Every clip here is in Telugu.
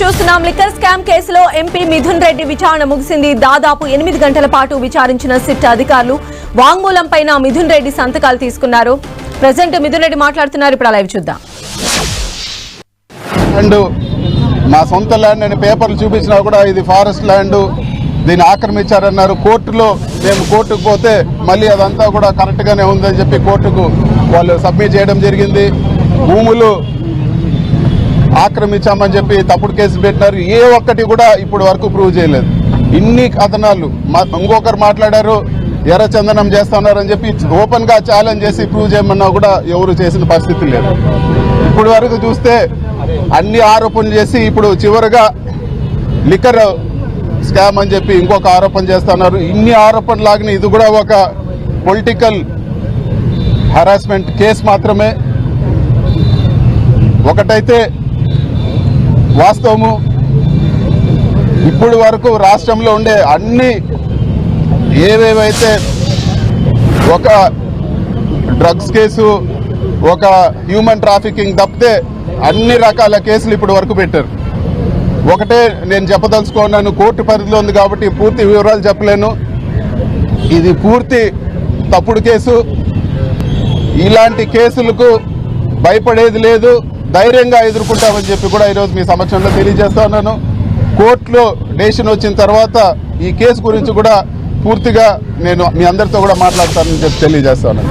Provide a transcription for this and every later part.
చూస్తున్నాం. లిక్కర్ స్కామ్ కేసులో ఎంపీ మిథున్ రెడ్డి విచారణ ముగిసింది. దాదాపు ఎనిమిది గంటల పాటు విచారించిన సిట్ అధికారులు వాంగ్మూలం పైన మిథున్ రెడ్డి సంతకాలు తీసుకున్నారు. ప్రజెంట్ మిథున్ రెడ్డి మాట్లాడుతున్నారు. ఇప్పుడు లైవ్ చూద్దాం. ల్యాండ్ మా సొంత ల్యాండ్ అని పేపర్లు చూపించినా కూడా ఇది ఫారెస్ట్ ల్యాండ్. దీన్ని ఆక్రమించారన్నారు. కోర్టులో మేము కోర్టుకు పోతే మళ్ళీ అదంతా కూడా కరెక్ట్గానే ఉందని చెప్పి కోర్టుకు వాళ్ళు సబ్మిట్ చేయడం జరిగింది. భూములు ఆక్రమించామని చెప్పి తప్పుడు కేసు పెట్టినారు. ఏ ఒక్కటి కూడా ఇప్పుడు వరకు ప్రూవ్ చేయలేదు. ఇన్ని కథనాలు మా- ఇంకొకరు మాట్లాడారు ఎర్రచందనం చేస్తున్నారని చెప్పి ఓపెన్గా ఛాలెంజ్ చేసి ప్రూవ్ చేయమన్నా కూడా ఎవరు చేసిన పరిస్థితి లేదు. ఇప్పుడు వరకు చూస్తే అన్ని ఆరోపణలు చేసి ఇప్పుడు చివరిగా లిక్కర్ స్కామ్ అని చెప్పి ఇంకొక ఆరోపణ చేస్తున్నారు. ఇన్ని ఆరోపణలు లాగిన ఇది కూడా ఒక పొలిటికల్ హరాస్మెంట్ కేసు మాత్రమే. ఒకటైతే వాస్తవము ఇప్పుడు వరకు రాష్ట్రంలో ఉండే అన్ని ఏవేవైతే ఒక డ్రగ్స్ కేసు ఒక హ్యూమన్ ట్రాఫికింగ్ తప్పితే అన్ని రకాల కేసులు ఇప్పుడు వరకు పెట్టారు. ఒకటే నేను చెప్పదలుచుకున్నాను కోర్టు పరిధిలో ఉంది కాబట్టి పూర్తి వివరాలు చెప్పలేను. ఇది పూర్తి తప్పుడు కేసు. ఇలాంటి కేసులకు భయపడేది లేదు. ధైర్యంగా ఎదుర్కొంటామని చెప్పి కూడా ఈరోజు మీ సమక్షంలో తెలియజేస్తా ఉన్నాను. కోర్టులో డెసిషన్ వచ్చిన తర్వాత ఈ కేసు గురించి కూడా పూర్తిగా నేను మీ అందరితో కూడా మాట్లాడతానని చెప్పి తెలియజేస్తాను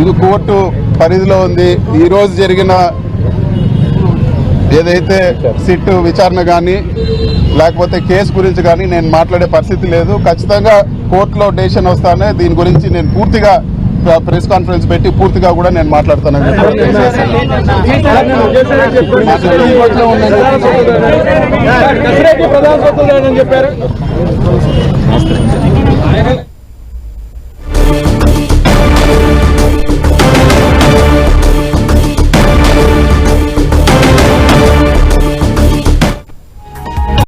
ఇది కోర్టు పరిధిలో ఉంది. ఈ రోజు జరిగిన ఏదైతే సిట్ విచారణ కానీ లేకపోతే కేసు గురించి కానీ నేను మాట్లాడే పరిస్థితి లేదు. ఖచ్చితంగా కోర్టులో డెసిషన్ వస్తానే దీని గురించి నేను పూర్తిగా ప్రెస్ కాన్ఫరెన్స్ పెట్టి పూర్తిగా కూడా నేను మాట్లాడతానని చెప్పారు?